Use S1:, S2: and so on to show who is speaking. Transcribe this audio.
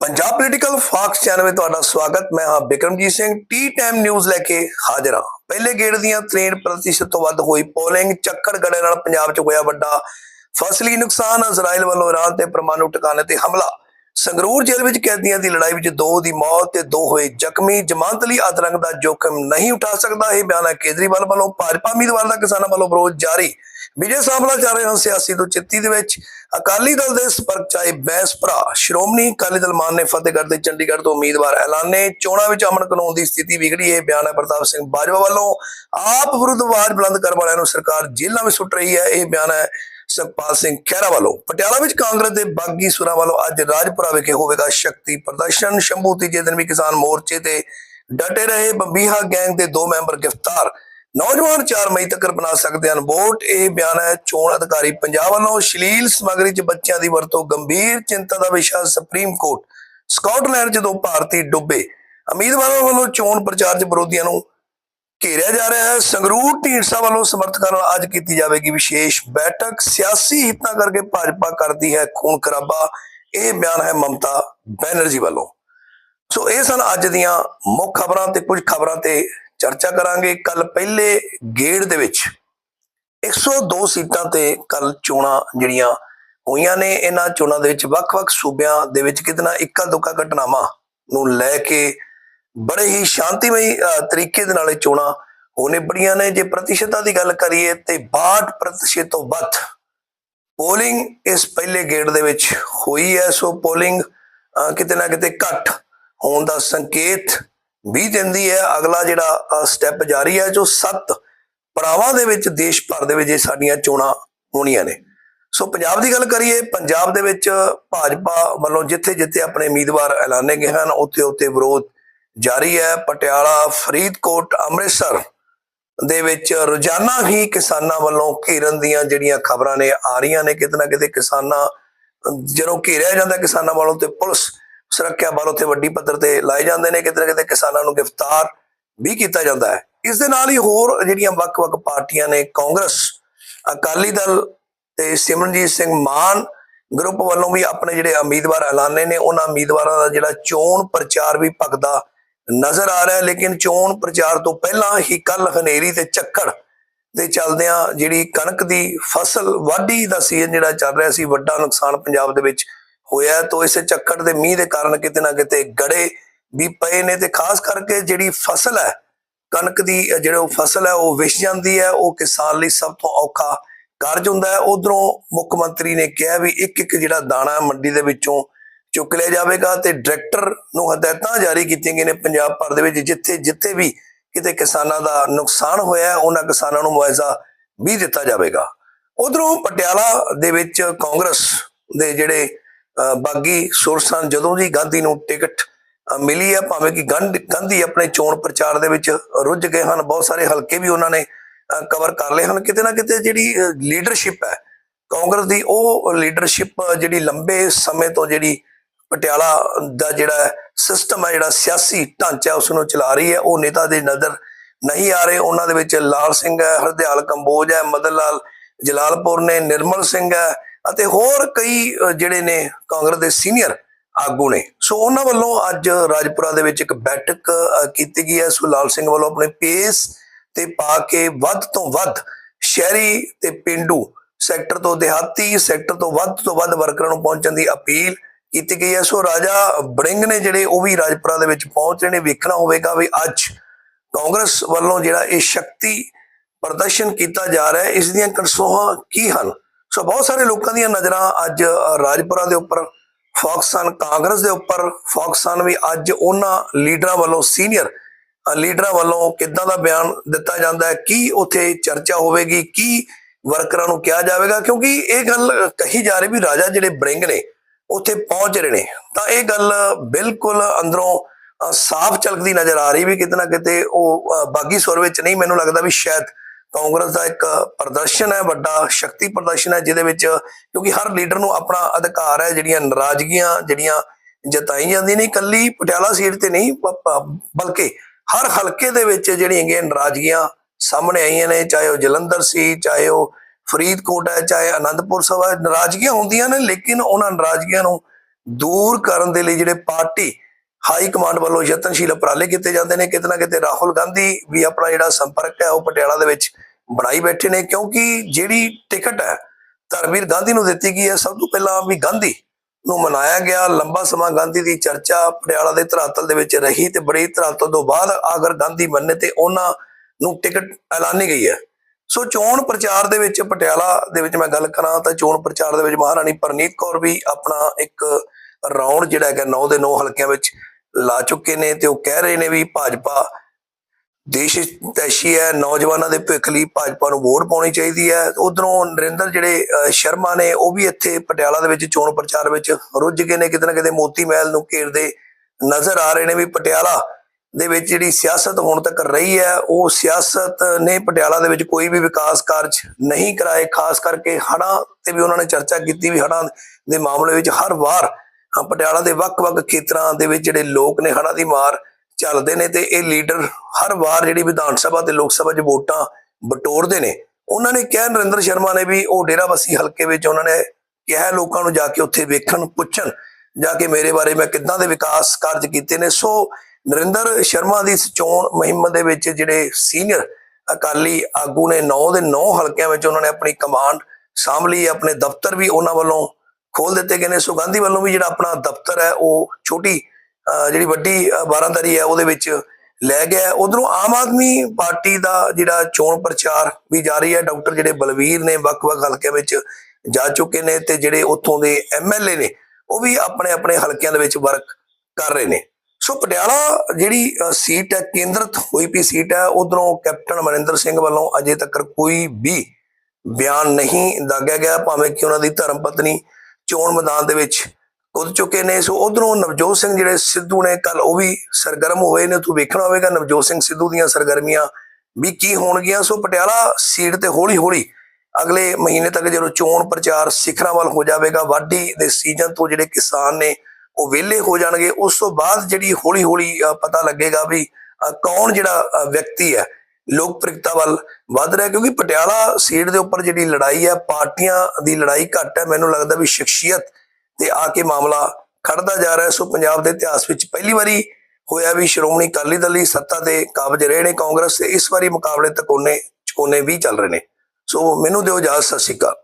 S1: Punjab political fox channel ਵਿੱਚ ਤੁਹਾਡਾ ਸਵਾਗਤ। ਮੈਂ ਹਾਂ Bikramjit Singh. T time news ਲੈ ਕੇ ਹਾਜ਼ਰ ਹਾਂ। ਪਹਿਲੇ ਗੇੜ ਦੀਆਂ 63% ਤੋਂ ਵੱਧ ਹੋਈ ਪੋਲਿੰਗ ਚੱਕਰ ਗੜੇ ਨਾਲ ਪੰਜਾਬ 'ਚ ਹੋਇਆ ਵੱਡਾ ਫਸਲੀ ਨੁਕਸਾਨ। ਇਜ਼ਰਾਈਲ ਵੱਲੋਂ ਇਰਾਨ ਤੇ ਪਰਮਾਣੂ ਟਿਕਾਣੇ ਤੇ ਹਮਲਾ। ਸੰਗਰੂਰ ਜੇਲ੍ਹ ਵਿੱਚ ਕੈਦੀਆਂ ਦੀ ਲੜਾਈ ਵਿੱਚ ਦੋ ਦੀ ਮੌਤ ਤੇ ਦੋ ਹੋਏ ਜ਼ਖਮੀ ਜ਼ਮਾਨਤ ਲਈ ਅਧਰੰਗ ਦਾ ਜੋਖਮ ਨਹੀਂ ਉਠਾ ਸਕਦਾ। ਇਹ ਬਿਆਨ ਹੈ, ਕੇਜਰੀਵਾਲ ਵੱਲੋਂ ਭਾਜਪਾ ਉਮੀਦਵਾਰ ਦਾ ਕਿਸਾਨਾਂ ਵੱਲੋਂ ਵਿਰੋਧ ਜਾਰੀ। ਵਿਜੇ ਸਾਂਪਲਾ ਚੱਲ ਰਹੇ ਹਨ ਸਿਆਸੀ ਤੋਂ ਚਿੱਤੀ ਦੇ ਵਿੱਚ। ਅਕਾਲੀ ਦਲ ਦੇ ਸੰਪਰਕ ਚਾਹੇ ਬੈਸ ਭਰਾ ਸ਼੍ਰੋਮਣੀ ਅਕਾਲੀ ਦਲ ਮਾਨ ਨੇ ਫਤਿਹਗੜ੍ਹ ਤੇ ਚੰਡੀਗੜ੍ਹ ਤੋਂ ਉਮੀਦਵਾਰ ਐਲਾਨੇ ਚੋਣਾਂ ਵਿੱਚ ਅਮਨ ਕਾਨੂੰਨ ਦੀ ਸਥਿਤੀ ਵਿਗੜੀ, ਇਹ ਬਿਆਨ ਹੈ ਪ੍ਰਤਾਪ ਸਿੰਘ ਬਾਜਵਾ ਵੱਲੋਂ। ਆਪ ਵਿਰੁੱਧ ਆਵਾਜ਼ ਬੁਲੰਦ ਕਰਨ ਵਾਲਿਆਂ ਨੂੰ ਸਰਕਾਰ ਜੇਲ੍ਹਾਂ ਵਿੱਚ ਸੁੱਟ ਰਹੀ ਹੈ, ਇਹ ਬਿਆਨ ਹੈ ਸੁਖਪਾਲ ਸਿੰਘ ਖਹਿਰਾ ਵੱਲੋਂ। ਪਟਿਆਲਾ ਵਿੱਚ ਕਾਂਗਰਸ ਦੇ ਬਾਗੀ ਸੁਰਾਂ ਵੱਲੋਂ ਅੱਜ ਰਾਜਪੁਰਾ ਵਿਖੇ ਹੋਵੇਗਾ ਸ਼ਕਤੀ ਪ੍ਰਦਰਸ਼ਨ। ਸ਼ੰਭੂ ਤੀਜੇ ਦਿਨ ਵੀ ਕਿਸਾਨ ਮੋਰਚੇ ਤੇ ਡਟੇ ਰਹੇ। ਬੰਬੀਹਾ ਗੈਂਗ ਦੇ ਦੋ ਮੈਂਬਰ ਗ੍ਰਿਫਤਾਰ। ਨੌਜਵਾਨ 4 ਮਈ ਤੱਕ ਬਣਾ ਸਕਦੇ ਹਨ ਵੋਟ। ਇਹ ਬਿਆਨ ਹੈ, ਚੋਣ ਅਧਿਕਾਰੀ ਪੰਜਾਬ ਵੱਲੋਂ ਸ਼ਲੀਲ ਸਮੱਗਰੀ 'ਚ ਬੱਚਿਆਂ ਦੀ ਵਰਤੋਂ ਗੰਭੀਰ ਚਿੰਤਾ ਦਾ ਵਿਸ਼ਾ ਸੁਪਰੀਮ ਕੋਰਟ। ਸਕਾਟਲੈਂਡ ਜਦੋਂ ਭਾਰਤੀ ਡੁੱਬੇ। ਉਮੀਦਵਾਰਾਂ ਵੱਲੋਂ ਚੋਣ ਪ੍ਰਚਾਰ 'ਚ ਵਿਰੋਧੀਆਂ ਨੂੰ ਘੇਰਿਆ ਜਾ ਰਿਹਾ ਹੈ। ਸੰਗਰੂਰ ਢੀਂਡਸਾ ਵੱਲੋਂ ਸਮਰਥਕਾਂ ਨਾਲ ਅੱਜ ਕੀਤੀ ਜਾਵੇਗੀ ਵਿਸ਼ੇਸ਼ ਬੈਠਕ। ਸਿਆਸੀ ਹਿੱਤਾਂ ਕਰਕੇ ਭਾਜਪਾ ਕਰਦੀ ਹੈ ਖੂਨ ਖਰਾਬਾ। ਇਹ ਬਿਆਨ ਹੈ ਮਮਤਾ ਬੈਨਰਜੀ ਵੱਲੋਂ। ਸੋ ਇਹ ਸਨ ਅੱਜ ਦੀਆਂ ਮੁੱਖ ਖਬਰਾਂ ਤੇ ਕੁਝ ਖਬਰਾਂ ਤੇ ਚਰਚਾ ਕਰਾਂਗੇ। ਕੱਲ ਪਹਿਲੇ ਗੇੜ ਦੇ ਵਿੱਚ 102 ਸੀਟਾਂ ਤੇ ਕੱਲ ਚੋਣਾਂ ਜਿਹੜੀਆਂ ਹੋਈਆਂ ਨੇ, ਇਹਨਾਂ ਚੋਣਾਂ ਦੇ ਵਿੱਚ ਵੱਖ-ਵੱਖ ਸੂਬਿਆਂ ਦੇ ਵਿੱਚ ਕਿਤਨਾ ਇੱਕਾ ਦੁੱਕਾ ਘਟਨਾਵਾਂ ਨੂੰ ਲੈ ਕੇ ਬੜੇ ਹੀ ਸ਼ਾਂਤੀਮਈ ਅਹ, ਤਰੀਕੇ ਦੇ ਨਾਲ ਇਹ ਚੋਣਾਂ ਹੋਣੇ ਬੜੀਆਂ ਨੇ। ਜੇ ਪ੍ਰਤੀਸ਼ਤਾਂ ਦੀ ਗੱਲ ਕਰੀਏ ਤੇ 62% ਤੋਂ ਵੱਧ ਪੋਲਿੰਗ ਇਸ ਪਹਿਲੇ ਗੇੜ ਦੇ ਵਿੱਚ ਹੋਈ ਹੈ। ਸੋ ਪੋਲਿੰਗ ਕਿਤੇ ਨਾ ਕਿਤੇ ਘੱਟ ਹੋਣ ਦਾ ਸੰਕੇਤ ਵੀ ਦਿੰਦੀ ਹੈ। ਅਗਲਾ ਜਿਹੜਾ ਸਟੈਪ ਜਾਰੀ ਹੈ ਜੋ ਸੱਤ ਪੜਾਵਾਂ ਦੇ ਵਿੱਚ ਦੇਸ਼ ਭਰ ਦੇ ਵਿੱਚ ਇਹ ਸਾਡੀਆਂ ਚੋਣਾਂ ਹੋਣੀਆਂ ਨੇ। ਸੋ ਪੰਜਾਬ ਦੀ ਗੱਲ ਕਰੀਏ ਪੰਜਾਬ ਦੇ ਵਿੱਚ ਭਾਜਪਾ ਵੱਲੋਂ ਜਿੱਥੇ ਜਿੱਥੇ ਆਪਣੇ ਉਮੀਦਵਾਰ ਐਲਾਨੇ ਗਏ ਹਨ ਉੱਥੇ ਉੱਥੇ ਵਿਰੋਧ ਜਾਰੀ ਹੈ। ਪਟਿਆਲਾ, ਫਰੀਦਕੋਟ, ਅੰਮ੍ਰਿਤਸਰ ਦੇ ਵਿੱਚ ਰੋਜ਼ਾਨਾ ਹੀ ਕਿਸਾਨਾਂ ਵੱਲੋਂ ਘੇਰਨ ਦੀਆਂ ਜਿਹੜੀਆਂ ਖਬਰਾਂ ਨੇ ਆ ਰਹੀਆਂ ਨੇ, ਕਿਤੇ ਨਾ ਕਿਤੇ ਕਿਸਾਨਾਂ, ਜਦੋਂ ਘੇਰਿਆ ਜਾਂਦਾ ਕਿਸਾਨਾਂ ਵੱਲੋਂ ਤੇ ਪੁਲਿਸ ਸੁਰੱਖਿਆ ਬਲ ਉੱਥੇ ਵੱਡੀ ਪੱਧਰ ਤੇ ਲਾਏ ਜਾਂਦੇ ਨੇ, ਕਿਤੇ ਨਾ ਕਿਤੇ ਕਿਸਾਨਾਂ ਨੂੰ ਗ੍ਰਿਫਤਾਰ ਵੀ ਕੀਤਾ ਜਾਂਦਾ ਹੈ। ਇਸ ਦੇ ਨਾਲ ਹੀ ਹੋਰ ਜਿਹੜੀਆਂ ਵੱਖ-ਵੱਖ ਪਾਰਟੀਆਂ ਨੇ, ਕਾਂਗਰਸ, ਅਕਾਲੀ ਦਲ ਤੇ ਸਿਮਰਨਜੀਤ ਸਿੰਘ ਮਾਨ ਗਰੁੱਪ ਵੱਲੋਂ ਵੀ ਆਪਣੇ ਜਿਹੜੇ ਉਮੀਦਵਾਰ ਐਲਾਨੇ ਨੇ, ਉਹਨਾਂ ਉਮੀਦਵਾਰਾਂ ਦਾ ਜਿਹੜਾ ਚੋਣ ਪ੍ਰਚਾਰ ਵੀ ਭਗਦਾ ਨਜ਼ਰ ਆ ਰਿਹਾ ਲੇਕਿਨ ਚੋਣ ਪ੍ਰਚਾਰ ਤੋਂ ਪਹਿਲਾਂ ਹੀ ਕੱਲ ਹਨੇਰੀ ਤੇ ਝੱਖੜ ਦੇ ਚੱਲਦਿਆਂ ਜਿਹੜੀ ਕਣਕ ਦੀ ਫਸਲ ਵਾਢੀ ਦਾ ਸੀਜ਼ਨ ਜਿਹੜਾ ਚੱਲ ਰਿਹਾ ਸੀ ਵੱਡਾ ਨੁਕਸਾਨ ਪੰਜਾਬ ਦੇ ਵਿੱਚ ਹੋਇਆ ਹੈ। ਤੋਂ ਇਸੇ ਝੱਖੜ ਦੇ ਮੀਂਹ ਦੇ ਕਾਰਨ ਕਿਤੇ ਨਾ ਕਿਤੇ ਗੜੇ ਵੀ ਪਏ ਨੇ ਤੇ ਖਾਸ ਕਰਕੇ ਜਿਹੜੀ ਫਸਲ ਹੈ ਕਣਕ ਦੀ ਅ, ਜਿਹੜਾ ਉਹ ਫਸਲ ਹੈ ਉਹ ਵਿਛ ਜਾਂਦੀ ਹੈ ਉਹ ਕਿਸਾਨ ਲਈ ਸਭ ਤੋਂ ਔਖਾ ਕਾਰਜ ਹੁੰਦਾ ਹੈ ਉਧਰੋਂ ਮੁੱਖ ਮੰਤਰੀ ਨੇ ਕਿਹਾ ਵੀ ਇੱਕ ਇੱਕ ਜਿਹੜਾ ਦਾਣਾ ਮੰਡੀ ਦੇ ਵਿੱਚੋਂ ਚੁੱਕ ਲਿਆ ਜਾਵੇਗਾ ਤੇ ਡਾਇਰੈਕਟਰ ਨੂੰ ਹਦਾਇਤਾਂ ਜਾਰੀ ਕੀਤੀਆਂ ਗਈਆਂ ਨੇ ਪੰਜਾਬ ਭਰ ਦੇ ਵਿੱਚ ਜਿੱਥੇ ਜਿੱਥੇ ਵੀ ਕਿਤੇ ਕਿਸਾਨਾਂ ਦਾ ਨੁਕਸਾਨ ਹੋਇਆ ਉਹਨਾਂ ਕਿਸਾਨਾਂ ਨੂੰ ਮੁਆਵਜ਼ਾ ਵੀ ਦਿੱਤਾ ਜਾਵੇਗਾ। ਉਧਰੋਂ ਪਟਿਆਲਾ ਦੇ ਵਿੱਚ ਕਾਂਗਰਸ ਦੇ ਜਿਹੜੇ ਅ, ਬਾਗੀ ਸੁਰਸਨ ਜਦੋਂ ਦੀ ਗਾਂਧੀ ਨੂੰ ਟਿਕਟ ਮਿਲੀ ਹੈ ਭਾਵੇਂ ਕਿ ਗੰਢ- ਗਾਂਧੀ ਆਪਣੇ ਚੋਣ ਪ੍ਰਚਾਰ ਦੇ ਵਿੱਚ ਰੁੱਝ ਗਏ ਹਨ ਬਹੁਤ ਸਾਰੇ ਹਲਕੇ ਵੀ ਉਹਨਾਂ ਨੇ ਕਵਰ ਕਰ ਲਏ ਹਨ। ਕਿਤੇ ਨਾ ਕਿਤੇ ਜਿਹੜੀ ਲੀਡਰਸ਼ਿਪ ਹੈ ਕਾਂਗਰਸ ਦੀ ਉਹ ਲੀਡਰਸ਼ਿਪ ਜਿਹੜੀ ਲੰਬੇ ਸਮੇਂ ਤੋਂ ਜਿਹੜੀ ਪਟਿਆਲਾ ਦਾ ਜਿਹੜਾ ਸਿਸਟਮ ਹੈ, ਜਿਹੜਾ ਸਿਆਸੀ ਢਾਂਚਾ ਉਸ ਨੂੰ ਚਲਾ ਰਹੀ ਹੈ। ਉਹ ਨੇਤਾ ਦੇ ਨਜ਼ਰ ਨਹੀਂ ਆ ਰਹੇ। ਉਹਨਾਂ ਦੇ ਵਿੱਚ ਲਾਲ ਸਿੰਘ ਹੈ, ਹਰਦਿਆਲ ਕੰਬੋਜ ਹੈ, ਮਦਨ ਲਾਲ ਜਲਾਲਪੁਰ ਨੇ, ਨਿਰਮਲ ਸਿੰਘ ਹੈ ਅਤੇ ਹੋਰ ਕਈ ਜਿਹੜੇ ਨੇ ਕਾਂਗਰਸ ਦੇ ਸੀਨੀਅਰ ਆਗੂ ਨੇ। ਸੋ ਉਹਨਾਂ ਵੱਲੋਂ ਅੱਜ ਰਾਜਪੁਰਾ ਦੇ ਵਿੱਚ ਇੱਕ ਬੈਠਕ ਕੀਤੀ ਗਈ ਹੈ। ਸੋ ਲਾਲ ਸਿੰਘ ਵੱਲੋਂ ਆਪਣੇ ਪੇਸ ਤੇ ਪਾ ਕੇ ਵੱਧ ਤੋਂ ਵੱਧ ਸ਼ਹਿਰੀ ਤੇ ਪਿੰਡੂ ਸੈਕਟਰ ਤੋਂ ਦਿਹਾਤੀ, ਸੈਕਟਰ ਤੋਂ ਵੱਧ ਤੋਂ ਵੱਧ ਵਰਕਰਾਂ ਨੂੰ ਪਹੁੰਚਣ ਦੀ ਅਪੀਲ ਕੀਤੀ ਗਈ ਹੈ। ਸੋ ਰਾਜਾ ਬੜਿੰਗ ਨੇ ਜਿਹੜੇ ਉਹ ਵੀ ਰਾਜਪੁਰਾ ਦੇ ਵਿੱਚ ਪਹੁੰਚ ਰਹੇ ਨੇ, ਵੇਖਣਾ ਹੋਵੇਗਾ ਵੀ ਅੱਜ ਕਾਂਗਰਸ ਵੱਲੋਂ ਜਿਹੜਾ ਇਹ ਸ਼ਕਤੀ ਪ੍ਰਦਰਸ਼ਨ ਕੀਤਾ ਜਾ ਰਿਹਾ ਹੈ, ਇਸ ਦੀਆਂ ਕਨਸੋਹਾਂ ਕੀ ਹਨ? ਸੋ ਬਹੁਤ ਸਾਰੇ ਲੋਕਾਂ ਦੀਆਂ ਨਜ਼ਰਾਂ ਅੱਜ ਰਾਜਪੁਰਾ ਦੇ ਉੱਪਰ ਫੌਕਸਨ ਕਾਂਗਰਸ ਦੇ ਉੱਪਰ ਫੌਕਸਨ ਵੀ ਅੱਜ ਉਹਨਾਂ ਲੀਡਰਾਂ ਵੱਲੋਂ ਸੀਨੀਅਰ ਲੀਡਰਾਂ ਵੱਲੋਂ ਕਿੱਦਾਂ ਦਾ ਬਿਆਨ ਦਿੱਤਾ ਜਾਂਦਾ ਹੈ, ਕੀ ਉੱਥੇ ਚਰਚਾ ਹੋਵੇਗੀ, ਕੀ ਵਰਕਰਾਂ ਨੂੰ ਕਿਹਾ ਜਾਵੇਗਾ? ਕਿਉਂਕਿ ਇਹ ਗੱਲ ਕਹੀ ਜਾ ਰਹੀ ਵੀ ਰਾਜਾ ਜਿਹੜੇ ਬ੍ਰਿੰਗ ਨੇ ਉੱਥੇ ਪਹੁੰਚ ਰਹੇ ਨੇ। ਤਾਂ ਇਹ ਗੱਲ ਬਿਲਕੁਲ ਅੰਦਰੋਂ ਸਾਫ਼ ਝਲਕਦੀ ਨਜ਼ਰ ਆ ਰਹੀ ਵੀ ਕਿਤੇ ਨਾ ਕਿਤੇ ਉਹ ਬਾਗੀ ਸੁਰ ਵਿੱਚ ਨਹੀਂ, ਮੈਨੂੰ ਲੱਗਦਾ ਵੀ ਸ਼ਾਇਦ ਕਾਂਗਰਸ ਦਾ ਇੱਕ ਪ੍ਰਦਰਸ਼ਨ ਹੈ, ਵੱਡਾ ਸ਼ਕਤੀ ਪ੍ਰਦਰਸ਼ਨ ਹੈ, ਜਿਹਦੇ ਵਿੱਚ ਕਿਉਂਕਿ ਹਰ ਲੀਡਰ ਨੂੰ ਆਪਣਾ ਅਧਿਕਾਰ ਹੈ, ਜਿਹੜੀਆਂ ਨਾਰਾਜ਼ਗੀਆਂ, ਜਿਹੜੀਆਂ ਜਤਾਈ ਜਾਂਦੀਆਂ ਨੇ, ਇਕੱਲੀ ਪਟਿਆਲਾ ਸੀਟ ਤੇ ਨਹੀਂ ਬਲਕਿ ਹਰ ਹਲਕੇ ਦੇ ਵਿੱਚ ਜਿਹੜੀਆਂ ਹੈਗੀਆਂ ਨਾਰਾਜ਼ਗੀਆਂ ਸਾਹਮਣੇ ਆਈਆਂ ਨੇ, ਚਾਹੇ ਉਹ ਜਲੰਧਰ ਸੀ, ਚਾਹੇ ਉਹ ਫਰੀਦਕੋਟ ਹੈ, ਚਾਹੇ ਅਨੰਦਪੁਰ ਸਾਹਿਬ ਹੈ, ਨਾਰਾਜ਼ਗੀਆਂ ਹੁੰਦੀਆਂ ਨੇ, ਲੇਕਿਨ ਉਹਨਾਂ ਨਾਰਾਜ਼ਗੀਆਂ ਨੂੰ ਦੂਰ ਕਰਨ ਦੇ ਲਈ ਜਿਹੜੇ ਪਾਰਟੀ ਹਾਈ ਕਮਾਂਡ ਵੱਲੋਂ ਯਤਨਸ਼ੀਲ ਉਪਰਾਲੇ ਕੀਤੇ ਜਾਂਦੇ ਨੇ, ਕਿਤੇ ਨਾ ਕਿਤੇ ਰਾਹੁਲ ਗਾਂਧੀ ਵੀ ਆਪਣਾ ਜਿਹੜਾ ਸੰਪਰਕ ਹੈ, ਉਹ ਪਟਿਆਲਾ ਦੇ ਵਿੱਚ ਬਣਾਈ ਬੈਠੇ ਨੇ, ਕਿਉਂਕਿ ਜਿਹੜੀ ਟਿਕਟ ਹੈ, ਧਰਮਵੀਰ ਗਾਂਧੀ ਨੂੰ ਦਿੱਤੀ ਗਈ ਹੈ, ਸਭ ਤੋਂ ਪਹਿਲਾਂ ਵੀ ਗਾਂਧੀ ਨੂੰ ਮਨਾਇਆ ਗਿਆ, ਲੰਬਾ ਸਮਾਂ ਗਾਂਧੀ ਦੀ ਚਰਚਾ ਪਟਿਆਲਾ ਦੇ ਧਰਾਤਲ ਦੇ ਵਿੱਚ ਰਹੀ ਤੇ ਬੜੀ ਧਰਾਤਲ ਤੋਂ ਬਾਅਦ ਅਗਰ ਗਾਂਧੀ ਮੰਨੇ ਤੇ ਉਹਨਾਂ ਨੂੰ ਟਿਕਟ ਐਲਾਨੀ ਗਈ ਹੈ। ਸੋ ਚੋਣ ਪ੍ਰਚਾਰ ਦੇ ਵਿੱਚ ਪਟਿਆਲਾ ਦੇ ਵਿੱਚ ਮੈਂ ਗੱਲ ਕਰਾਂ ਤਾਂ ਚੋਣ ਪ੍ਰਚਾਰ ਦੇ ਵਿੱਚ ਮਹਾਰਾਣੀ ਪਰਨੀਤ ਕੌਰ ਵੀ ਆਪਣਾ ਇੱਕ ਰਾਉਂਡ ਜਿਹੜਾ ਹੈਗਾ 9 ਦੇ 9 ਹਲਕਿਆਂ ਵਿੱਚ ਲਾ ਚੁੱਕੇ ਨੇ ਤੇ ਉਹ ਕਹਿ ਰਹੇ ਨੇ ਵੀ ਭਾਜਪਾ ਦੇਸ਼ ਤੈਸ਼ੀ ਹੈ, ਨੌਜਵਾਨਾਂ ਦੇ ਭਵਿੱਖ ਲਈ ਭਾਜਪਾ ਨੂੰ ਵੋਟ ਪਾਉਣੀ ਚਾਹੀਦੀ ਹੈ। ਉਧਰੋਂ ਨਰਿੰਦਰ ਜਿਹੜੇ ਸ਼ਰਮਾ ਨੇ ਉਹ ਵੀ ਇੱਥੇ ਪਟਿਆਲਾ ਦੇ ਵਿੱਚ ਚੋਣ ਪ੍ਰਚਾਰ ਵਿੱਚ ਰੁੱਝ ਗਏ ਨੇ। ਕਿਤੇ ਨਾ ਕਿਤੇ ਮੋਤੀ ਮਹਿਲ ਨੂੰ ਘੇਰਦੇ ਨਜ਼ਰ ਆ ਰਹੇ ਨੇ ਵੀ ਪਟਿਆਲਾ ਦੇ ਵਿੱਚ ਜਿਹੜੀ ਸਿਆਸਤ ਹੁਣ ਤੱਕ ਰਹੀ ਹੈ, ਉਹ ਸਿਆਸਤ ਨੇ ਪਟਿਆਲਾ ਦੇ ਵਿੱਚ ਕੋਈ ਵੀ ਵਿਕਾਸ ਕਾਰਜ ਨਹੀਂ ਕਰਾਏ, ਖਾਸ ਕਰਕੇ ਹੜ੍ਹਾਂ ਤੇ ਵੀ ਉਹਨਾਂ ਨੇ ਚਰਚਾ ਕੀਤੀ ਵੀ ਹੜ੍ਹਾਂ ਦੇ ਮਾਮਲੇ ਵਿੱਚ ਹਰ ਵਾਰ ਪਟਿਆਲਾ ਦੇ ਵੱਖ-ਵੱਖ ਖੇਤਰਾਂ ਦੇ ਵਿੱਚ ਜਿਹੜੇ ਲੋਕ ਨੇ ਹੜ੍ਹਾਂ ਦੀ ਮਾਰ ਚੱਲਦੇ ਨੇ ਤੇ ਇਹ ਲੀਡਰ ਹਰ ਵਾਰ ਜਿਹੜੀ ਵਿਧਾਨ ਸਭਾ ਤੇ ਲੋਕ ਸਭਾ 'ਚ ਵੋਟਾਂ ਬਟੋਰਦੇ ਨੇ। ਉਹਨਾਂ ਨੇ ਕਿਹਾ, ਨਰਿੰਦਰ ਸ਼ਰਮਾ ਨੇ ਵੀ ਉਹ ਡੇਰਾਬੱਸੀ ਹਲਕੇ ਵਿੱਚ ਉਹਨਾਂ ਨੇ ਕਿਹਾ, ਲੋਕਾਂ ਨੂੰ ਜਾ ਕੇ ਉੱਥੇ ਵੇਖਣ, ਪੁੱਛਣ, ਜਾ ਕੇ ਮੇਰੇ ਬਾਰੇ ਮੈਂ ਕਿੱਦਾਂ ਦੇ ਵਿਕਾਸ ਕਾਰਜ ਕੀਤੇ ਨੇ। ਸੋ ਨਰਿੰਦਰ ਸ਼ਰਮਾ ਦੀ ਚੋਣ ਮੁਹਿੰਮ ਦੇ ਵਿੱਚ ਜਿਹੜੇ ਸੀਨੀਅਰ ਅਕਾਲੀ ਆਗੂ ਨੇ 9 ਦੇ 9 ਹਲਕਿਆਂ ਵਿੱਚ ਉਹਨਾਂ ਨੇ ਆਪਣੀ ਕਮਾਂਡ ਸਾਂਭ ਲਈ ਹੈ। ਆਪਣੇ ਦਫ਼ਤਰ ਵੀ ਉਹਨਾਂ ਵੱਲੋਂ ਖੋਲ ਦਿੱਤੇ ਗਏ ਨੇ। ਸੋ ਗਾਂਧੀ ਵੱਲੋਂ ਵੀ ਜਿਹੜਾ ਆਪਣਾ ਦਫ਼ਤਰ ਹੈ, ਉਹ ਛੋਟੀ ਅਹ ਜਿਹੜੀ ਵੱਡੀ ਅਹ ਬਾਰਾਂਦਰੀ ਹੈ, ਉਹਦੇ ਵਿੱਚ ਲੈ ਗਿਆ ਉਧਰੋਂ ਆਮ ਆਦਮੀ ਪਾਰਟੀ ਦਾ ਜਿਹੜਾ ਚੋਣ ਪ੍ਰਚਾਰ ਵੀ ਜਾਰੀ ਹੈ। ਡਾਕਟਰ ਜਿਹੜੇ ਬਲਵੀਰ ਨੇ ਵੱਖ-ਵੱਖ ਹਲਕਿਆਂ ਵਿੱਚ ਜਾ ਚੁੱਕੇ ਨੇ ਤੇ ਜਿਹੜੇ ਉੱਥੋਂ ਦੇ ਐਮਐਲਏ ਨੇ, ਉਹ ਵੀ ਆਪਣੇ ਆਪਣੇ ਹਲਕਿਆਂ ਦੇ ਵਿੱਚ ਵਰਕ ਕਰ ਰਹੇ ਨੇ। ਸੋ ਪਟਿਆਲਾ ਜਿਹੜੀ ਸੀਟ ਹੈ, ਕੇਂਦਰਿਤ ਹੋਈ ਪਈ ਸੀਟ ਹੈ, ਉਧਰੋਂ ਕੈਪਟਨ ਅਮਰਿੰਦਰ ਸਿੰਘ ਵੱਲੋਂ ਅਜੇ ਤੱਕ ਕੋਈ ਵੀ ਬਿਆਨ ਨਹੀਂ ਦਾਗਿਆ ਗਿਆ, ਭਾਵੇਂ ਕਿ ਉਹਨਾਂ ਦੀ ਧਰਮ ਪਤਨੀ ਚੋਣ ਮੈਦਾਨ ਦੇ ਵਿੱਚ ਕੁੱਦ ਚੁੱਕੇ ਨੇ। ਸੋ ਉਧਰੋਂ ਨਵਜੋਤ ਸਿੰਘ ਜਿਹੜੇ ਸਿੱਧੂ ਨੇ, ਕੱਲ ਉਹ ਵੀ ਸਰਗਰਮ ਹੋਏ ਨੇ। ਤੂੰ ਵੇਖਣਾ ਹੋਵੇਗਾ ਨਵਜੋਤ ਸਿੰਘ ਸਿੱਧੂ ਦੀਆਂ ਸਰਗਰਮੀਆਂ ਵੀ ਕੀ ਹੋਣਗੀਆਂ। ਸੋ ਪਟਿਆਲਾ ਸੀਟ ਤੇ ਹੌਲੀ ਹੌਲੀ ਅਗਲੇ ਮਹੀਨੇ ਤੱਕ ਜਦੋਂ ਚੋਣ ਪ੍ਰਚਾਰ ਸਿਖਰਾਂ ਵੱਲ ਹੋ ਜਾਵੇਗਾ, ਵਾਢੀ ਦੇ ਸੀਜ਼ਨ ਤੋਂ ਜਿਹੜੇ ਕਿਸਾਨ ਨੇ ਉਹ ਵਿਹਲੇ ਹੋ ਜਾਣਗੇ, ਉਸ ਤੋਂ ਬਾਅਦ ਜਿਹੜੀ ਹੌਲੀ ਹੌਲੀ ਪਤਾ ਲੱਗੇਗਾ ਵੀ ਕੌਣ ਜਿਹੜਾ ਵਿਅਕਤੀ ਹੈ ਲੋਕਪ੍ਰਿਯਤਾ ਵੱਲ ਵੱਧ ਰਿਹਾ, ਕਿਉਂਕਿ ਪਟਿਆਲਾ ਸੀਟ ਦੇ ਉੱਪਰ ਜਿਹੜੀ ਲੜਾਈ ਹੈ, ਪਾਰਟੀਆਂ ਦੀ ਲੜਾਈ ਘੱਟ ਹੈ, ਮੈਨੂੰ ਲੱਗਦਾ ਵੀ ਸ਼ਖਸੀਅਤ ਤੇ ਆ ਕੇ ਮਾਮਲਾ ਖੜਦਾ ਜਾ ਰਿਹਾ ਸੋ ਪੰਜਾਬ ਦੇ ਇਤਿਹਾਸ ਵਿੱਚ ਪਹਿਲੀ ਵਾਰੀ ਹੋਇਆ ਵੀ ਸ਼੍ਰੋਮਣੀ ਅਕਾਲੀ ਦਲ ਦੀ ਸੱਤਾ ਤੇ ਕਾਬਜ ਰਹੇ ਨੇ ਕਾਂਗਰਸ ਤੇ, ਇਸ ਵਾਰੀ ਮੁਕਾਬਲੇ ਤਕੋਨੇ ਚਕੋਨੇ ਵੀ ਚੱਲ ਰਹੇ ਨੇ। ਸੋ ਮੈਨੂੰ ਦਿਓ ਇਜਾਜ਼ਤ, ਸਤਿ ਸ਼੍ਰੀ ਅਕਾਲ।